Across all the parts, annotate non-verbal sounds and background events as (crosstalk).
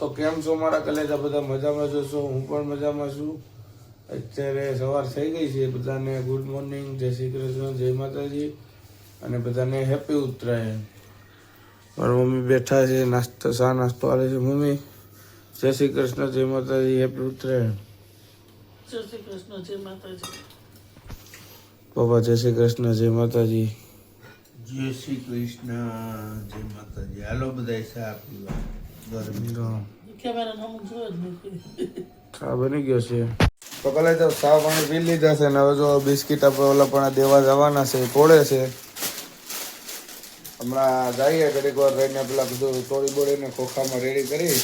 તો કેમ છો મારા કલેજા? બધા મજામાં છો? છો હું પણ મજામાં છું? અત્યારે સવાર થઈ ગઈ છે. બધાને ગુડ મોર્નિંગ જય શ્રી કૃષ્ણ જય માતાજી અને બધાને હેપી ઉત્તરાયણ. મારા મમ્મી બેઠા છે નાસ્તો શા નાસ્તો આવે છે. મમ્મી જય શ્રી કૃષ્ણ જય માતાજી હેપી ઉત્તરાયણ. જય શ્રી કૃષ્ણ જય માતાજી. પપ્પા જય શ્રી કૃષ્ણ જય માતાજી. જય શ્રી કૃષ્ણ જય માતાજી. હાલો બધા ચા પીવા. ચા બની ગયો છે. તો કલે તો સાવ પાણી પી લીધા છે ને હવે જો બિસ્કિટ આપણે ઓલા પણ દેવા જવાના છે તોડે છે. હમણાં જઈએ ઘડીક વાર રહીને પેલા બધું તોડી બોડીને ખોખામાં રેડી કરી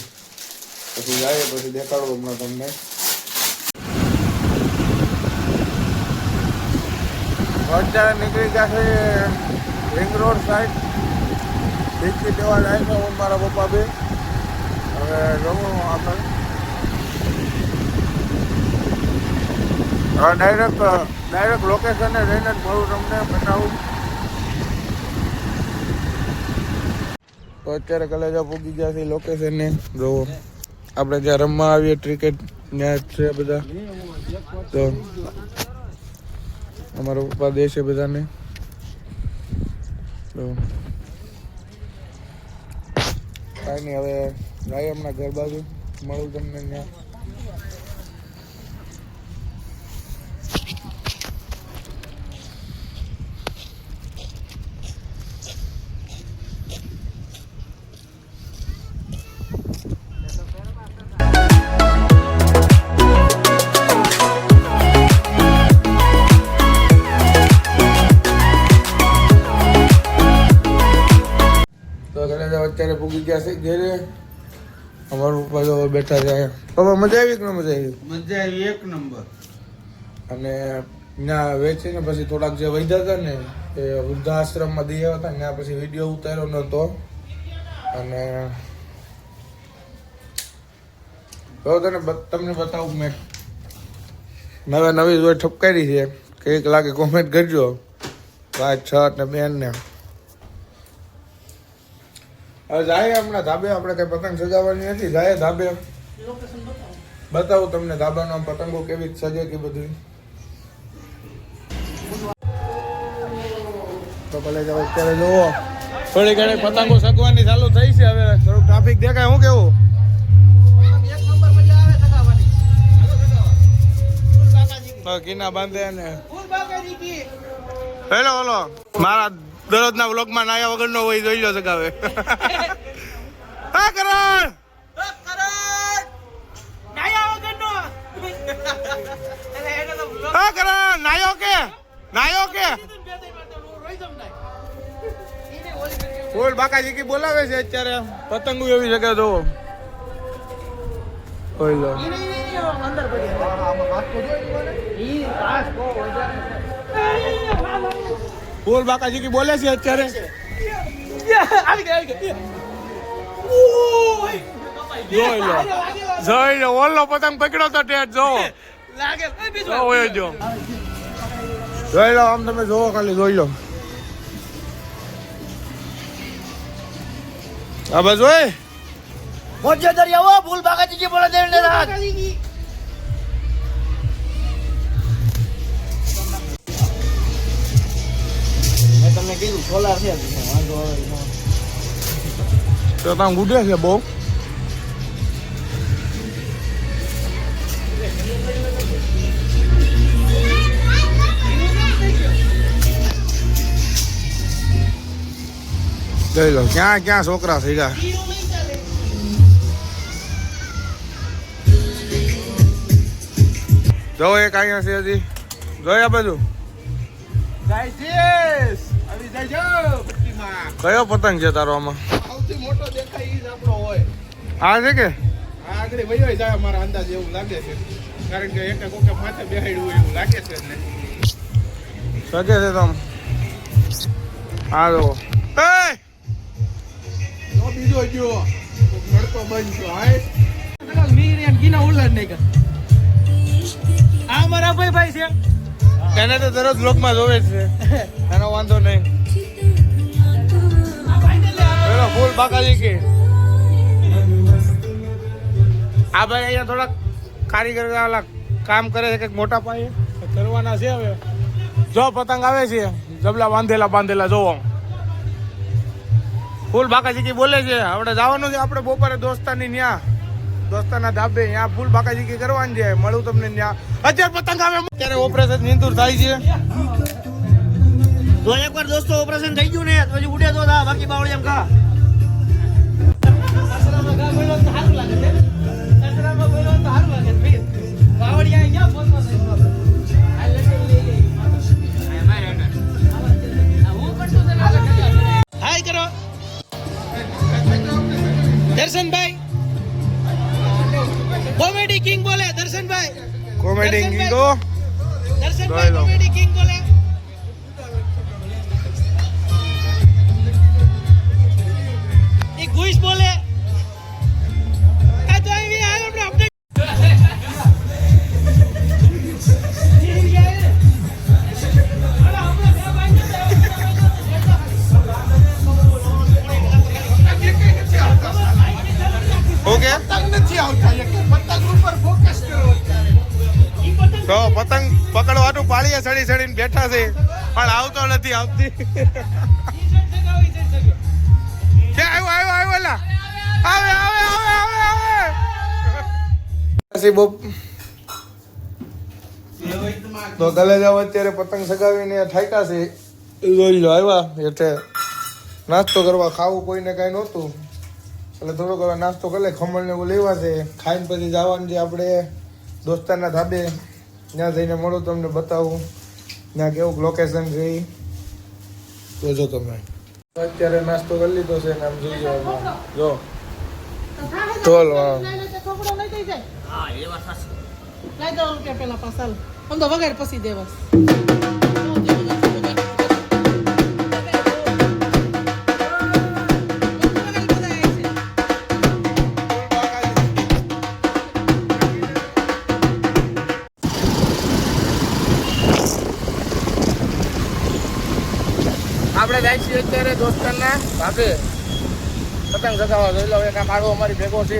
પછી જઈએ પછી દેખાડું હમણાં તમને. અત્યારે નીકળી ગયા છે રિંગ રોડ સાઈડ બિસ્કીટ દેવા જાય છે હું મારા પપ્પા બે. હવે જોવું આપણે. હા ડાયરેક્ટ ડાયરેક્ટ લોકેશને રહીને જ મળું તમને, બતાવું. તો અત્યારે કલેજા પૂગી ગયા છે લોકેશને જોવો આપણે જ્યાં રમવા આવીએ ક્રિકેટ ત્યાં છે બધા. તો, અમારો પપ્પા દે છે બધાને. તો, કાંઈ નહીં, હવે હમણાં ઘર બાજુ. મળું તમને ત્યાં. અત્યારે પૂગી ગયા છે. ઘેરે બેઠા છે પપ્પા મજા આવી કે ન મજા આવી? મજા આવી એક નંબર. અને ત્યાં વેચીને પછી થોડાક જે વૈધા હતા ને એ વૃદ્ધાશ્રમમાં દઈ આવ્યા હતા ત્યાં પછી વીડિયો ઉતાર્યો નહોતો. અને તો તને તમને બતાવું મેં. નવા નવી જોઈ ઠપકારી છે. કંઈક લાગે કોમેન્ટ કરજો. ભાઈ છ ને બેન ને. હવે જાય હમણાં ધાબે આપણે કઈ પતંગ સજાવવાની નથી. જાય ધાબે. બતાવો. તમને ધાબાનો પતંગો કેવી સજે કે બધું. તો ભલે જાવ અત્યારે જુઓ. થોડી ઘણી પતંગો સગવાની ચાલુ થઈ છે હવે. થોડું ટ્રાફિક દેખાય, હું કેવું? કિના બાંધે ને હેલો હેલો. મારા દરરોજના વ્લોગમાં નાયા વગરનો હોય, જોઈ લો સગાવે. (laughs) નાયો કે? બોલ બાકાજી કી બોલાવે છે અત્યારે પતંગો એવી જગ્યા જોવો. કોઈ લો. બોલ બાકાજી કી બોલે છે અત્યારે? જોઈ લો. જોઈ લો. ઓલો પતંગ પકડો તો ટેટ જો. લાગે. જો. જોઈ લો આમ તમે જોવો ખાલી જોઈ લો. આ બસ ઓય મોજે દરિયાઓ ભૂલ ભાગા જીજી બોલા બોલે દેને રાત. મેં તમને કીધું સોલાર છે વાંધો આવે તો ત્યાં ગુડે છે બહુ. જોઈ લો ક્યાં ક્યાં છોકરા થઈ ગયા જો એક અહીંયા છે હજી. જોયા બધું કયો પતંગ છે તારો આમાં? સૌથી મોટો દેખાય ઈ જ આપણો હોય. આ છે કે? આગળ વયો જાય મારા અંદાજ એવું લાગે છે. કારણ કે એક કોકે માથે બેહાડ્યું એવું લાગે છે ને સગે છે તમ. આ જો. એ! જો બીજો જો મળતો બંધ નહીં કર આ મારા ભાઈ ભાઈ છે. એને તો દરરોજ લોકમાં જોવે જ છે. એનો વાંધો નહીં. પેલો ફૂલ બાકાજી કે. આ ભાઈ અહીંયા થોડાક કારીગર વાળા કામ કરે છે કંઈક મોટા પાયે. કરવાના છે હવે. જો પતંગ આવે છે જબલા બાંધેલા બાંધેલા જોવો. ફૂલ બાકાજીકી બોલે છે. આપણે જવાનું છે આપણે બપોરે દોસ્તાની ન્યા. દોસ્તાના ધાબે ત્યાં ફૂલ બાકાજીકી કરવાની છે. મળું તમને ત્યાં અત્યારે પતંગ આવે. ત્યારે ઓપરેશન નિંદુર થાય છે. તો એકવાર દોસ્તો ઓપરેશન થઈ ગયું ને પછી ઉડે તો થા બાકી બાવળી એમ ખા. હાય દર્શનભાઈ? કોમેડી કિંગ બોલે દર્શનભાઈ. કોમેડી ગીતો દર્શનભાઈ. કોમેડી કિંગ બોલે. એ ગુઈશ બોલે. ઓકે તો પતંગ પકડવાનું પાળીએ સડી સડીને બેઠા છે. પણ આવતો નથી આવતી. કે આવ્યો આવ્યો આવ્યો લા આવે આવે આવે આવે આવે. તો ગલે જાવ અત્યારે પતંગ સગાવીને થાક્યા છે. જોઈ લો આવ્યા. એટલે નાસ્તો કરવા ખાવું કોઈને કાંઈ નહોતું. એટલે થોડોક હવે નાસ્તો કરી લે, ખમણ ને એવું લેવા છે ખાઈને પછી જવાનું છે આપણે દોસ્તારના ધાબે. ત્યાં જઈને મળો, તમને બતાવું. ત્યાં કેવું લોકેશન છે. જોજો તમે. અત્યારે નાસ્તો કરી લીધો છે આમ જોઈ જાઓ જો. ઢોલ હા. હા, એ વાત સાચી. લઈ દો કે પેલા પાછા આમ તો વગર પછી દેવાસ આપણે જાય છીએ અત્યારે દોસ્તારના ભાગે. પતંગ ચગાવવા જોઈ લો એક માળો અમારી ભેગો છે.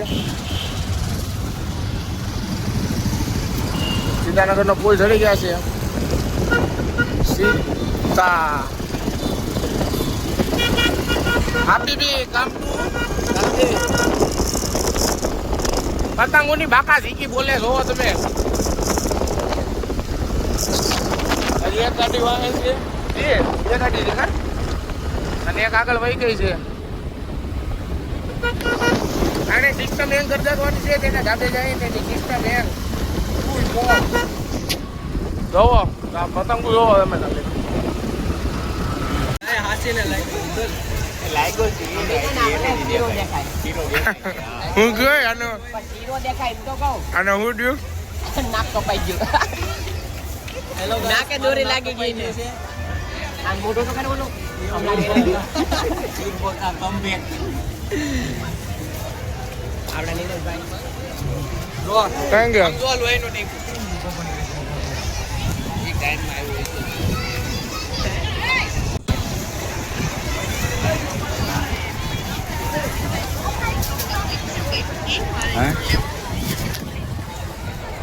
સીતાનગરનો પુલ ચડી ગયા છે. સીતા. આપી બી કામ પતંગોની બાકા ઝીકી બોલે, જોવો તમે. હજી એક ગાડી વાગે છે. એ ગાડી કાં? અને એક આગળ વહી ગઈ છે. આને સિસ્ટમ હેંગ કરી દેવાની છે તેને ધાબે જાય ને એની સિસ્ટમ હેંગ જોવો આ પતંગો જોવો તમે ધાબે હું ગયો આનો? આનો હું ડ્યું નાક કપાઈ ગયું. નાકે દોરી લાગી ગઈ ને. આ મોઢું તો આપણા નીરજભાઈ ક્યાં ગયો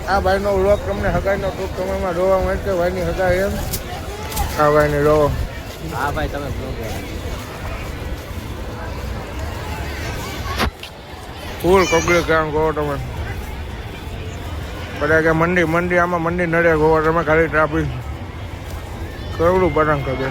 આ ભાઈનો વ્લોગ તમને હગાઈનો ટૂંક સમયમાં જોવા મળશે. ભાઈની હગાઈ એમ. આ ભાઈને જોવો હા ભાઈ તમે ફૂલ કગડે ક્યાં ગોવો તમે. બધા કે મંડી મંડી આમાં મંડી નડે ગોવા તમે ખાલી ટ્રાફિક કવડું પતંગ કરે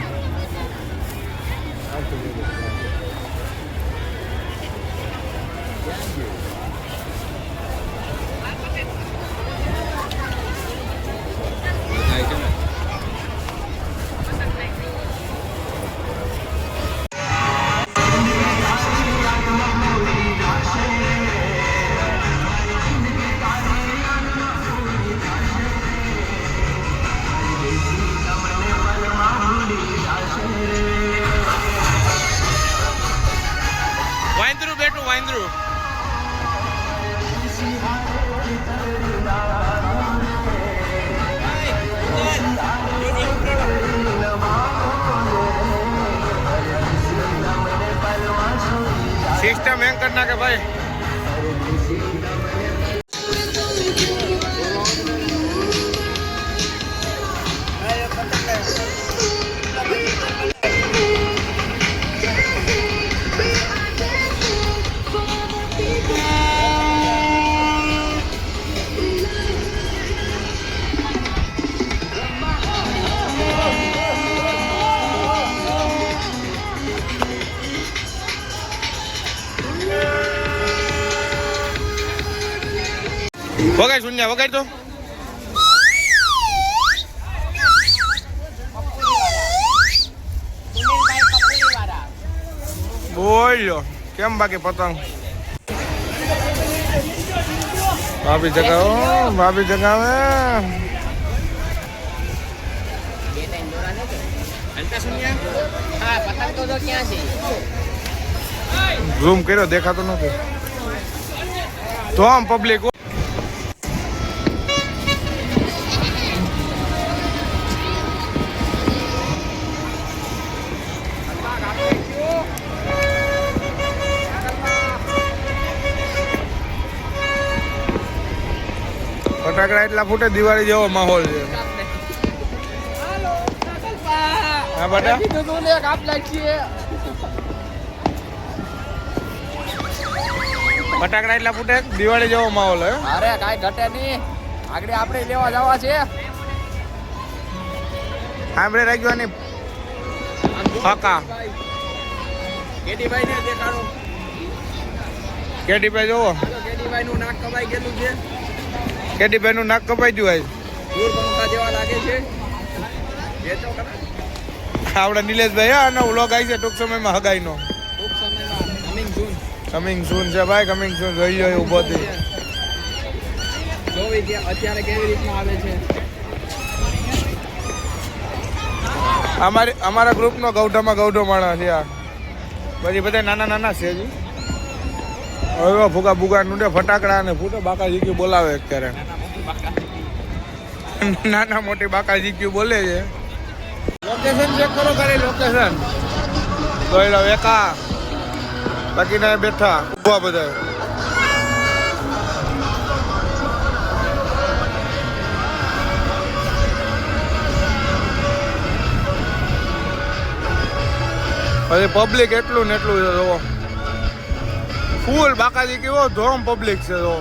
સિસ્ટમ એમ કરી નાખે ભાઈ. વગાડ શૂન્ય વગાડ તો. બોલ્યો. કેમ બાકી પતંગ? ભાભી જગાવો ભાભી જગાવે. ઝૂમ કર્યો દેખાતો નથી. તો આમ પબ્લિક એટલા ફૂટે દિવાળી જેવો માહોલ છે. હા બેટા? ફટાકડા એટલા ફૂટે દિવાળી જેવો માહોલ હે. અરે કાંઈ ઘટે નહીં. આગળ આપણે લેવા જવા છે. સાંભળે ને ફાકા. કેડીભાઈ ને દેખાડો. કેટીભાઈ જોવો કેટીભાઈ નું નાક કમાઈ ગયેલું છે. કેટીભાઈ નું નાક કપાઈ ગયું આજ. જેવા લાગે છે. આપણે નિલેશભાઈ હા અને વ્લોગ આવી છે ટૂંક સમયમાં ટૂંક સમયમાં કમિંગ સૂન છે ભાઈ કમિંગ સૂન જોઈ લો ઊભો થી જોવી કે અત્યારે કેવી રીતના આવે છે. અમારી અમારા ગ્રુપનો ગૌઢામાં ગૌઢો માણસ છે આ. પછી બધા નાના નાના છે હજી. હવે ફૂગા ભૂગા નૂટે ફટાકડા અને ફૂટે બાકા જીક્યું બોલાવે અત્યારે. નાના મોટી બાકા જીક્યું બોલે છે. લોકેશન ચેક કરો ખાલી લોકેશન જોઈ લો બાકી બાકીના બેઠા. ઊભા બધા. પછી પબ્લિક એટલું ને એટલું છે જો ફૂલ બાકાજી કેવો ધોમ પબ્લિક છે તો.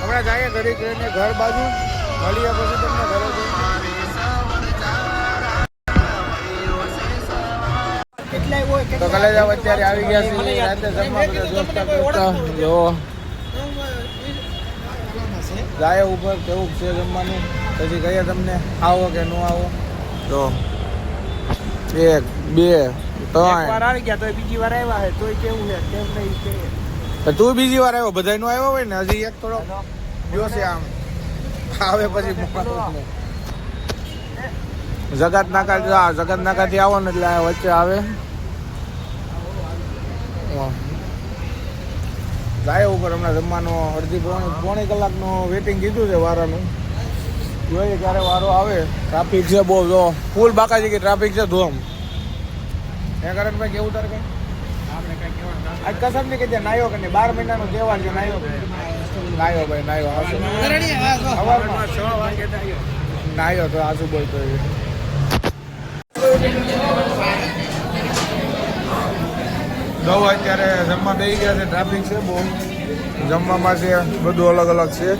હમણાં જઈએ ઘરે જઈને ઘર બાજુ મળીએ પછી તમને ઘરે. તો કલેજા અત્યારે આવી ગયા છે રાતે જમવા બધા દોસ્તા જો. જાય ઉપર કેવું છે જમવાનું? પછી કહીએ તમને આવો કે ન આવો? તો એક બે ત્રણ. આવી ગયા તો બીજી વાર આવ્યા હોય તોય કેવું છે કેમ નહીં કે? તું બીજી વાર આવ્યો બધાય નો આવ્યો હોય ને? હજી એક થોડો જોશે આમ. આવે પછી જગત નાકા જગત નાકાથી આવો ને એટલે આ વચ્ચે આવે. જાય ઉપર હમણાં જમવાનો અડધી પોણી પોણી કલાકનું વેટિંગ કીધું છે વારાનું. જોઈએ ક્યારે વારો આવે. ટ્રાફિક છે બહુ જો. ફૂલ બાકાજી કે ટ્રાફિક છે ધોમ. એ કારણ ભાઈ કેવું તારે કઈ? આજ કસમ નહીં કીધે નાયો કે બાર મહિનાનો તહેવાર છે નાયો. નાયો ભાઈ નાયો. આવશે નાયો. તો આજુ બોલતો એ. અત્યારે જમવા બે ગયા છે ટ્રાફિક છે બહુ. જમવામાં છે બધું અલગ અલગ છે.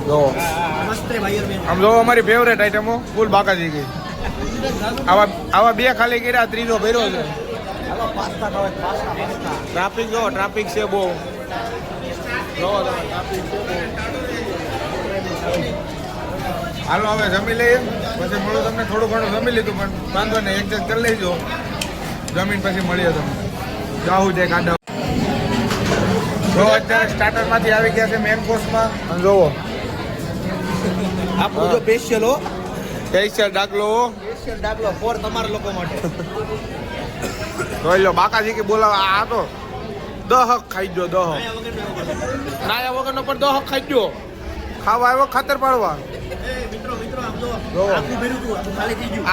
જો. આમ જો અમારી ફેવરેટ આઈટમો ફૂલ બાકાજી ગઈ. આવા આવા બે ખાલી કર્યા, ત્રીજો ભર્યો છે. ટ્રાફિક જો બહુ. ટ્રાફિક છે બહુ. હાલો, હવે જમી લઈએ. પછી મળું તમને, થોડું ઘણું જમી લીધું, પણ વાંધો ને એડજસ્ટ કરી લેજો. જમીન પછી મળીએ તમને. જાવું છે કાઢો જો અત્યારે સ્ટાર્ટરમાંથી આવી ગયા છે મેન કોર્સમાં અને જોવો. આપણું જો સ્પેશિયલ હો. સ્પેશિયલ ડાકલો સ્પેશિયલ ડાકલો ફોર તમારા લોકો માટે. જોઈ લો બાકાજી કે બોલાવા આ તો દહક ખાઈ ગયો દહક. નાયા વગરનો પણ દહક ખાઈ જો ખાવા આવ્યો ખાતર પાડવા.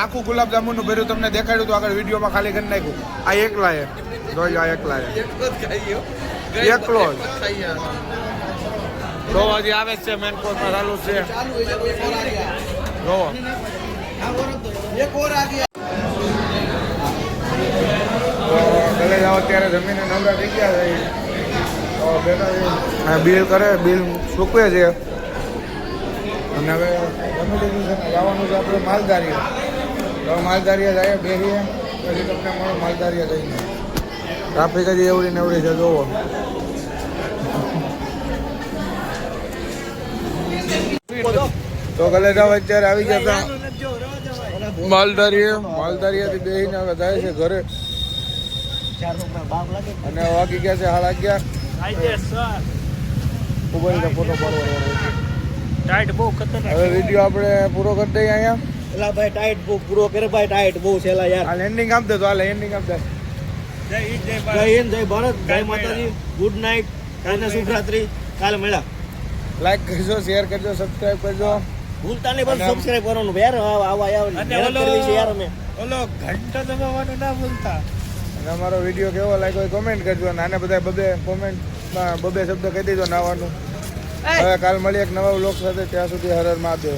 આખું ગુલાબ જાંબુનું ભર્યું તમને દેખાડ્યું હતું આગળ વિડીયોમાં ખાલી કરી નાખ્યું. આ એકલા એ. લો આ એકલા એકલો જ. જો હજી આવે છે મેન કોર્સમાં ચાલુ છે. તો ગલે જાઓ અત્યારે જમીને નવરા થઈ ગયા છે. બિલ કરે બિલ ચૂકવે છે. અને હવે જમી લીધું છે જવાનું છે આપણે માલધારીએ. તો માલધારીએ જઈએ બેસીએ પછી તમને મળો માલધારીએ જઈને. ટ્રાફિક જ એવડી ને એવડી છે જોવો. તો કલેજા અત્યારે આવી ગયા હતા. માલધારીએ માલધારીએથી બેસીને હવે જાય છે ઘરે. અને વાગી ગયા છે? હાલ અગિયાર જ ફોટો પાડવાનો હવે વીડિયો આપણે પૂરો કરી દઈએ અહીંયા. એલા ભાઈ ટાઈટ બહુ પૂરો કરે ભાઈ ટાઈટ બહુ છે એલા યાર. આ લેન્ડિંગ આપ દે તો આ એન્ડિંગ આપ દે. જય હિન્દ જય ભારત. જય માતાજી. ગુડ નાઇટ કાલને શુભ રાત્રિ કાલે મળ્યા. લાઈક કરજો શેર કરજો સબસ્ક્રાઇબ કરજો. ભૂલતા નહીં પણ સબસ્ક્રાઇબ કરવાનું. યાર આવા આવા આવા છે યાર અમે. ઓલો ઘંટો દબાવવાનું ના ભૂલતા. અને અમારો વીડિયો કેવો લાગ્યો એ કોમેન્ટ કરજો. અને આને બધા બબે કોમેન્ટમાં બબે શબ્દ કહી દેજો નાવાનું. હવે કાલ મળીએ એક નવા વ્લોગ સાથે. ત્યાં સુધી હરર હર મહાદેવ.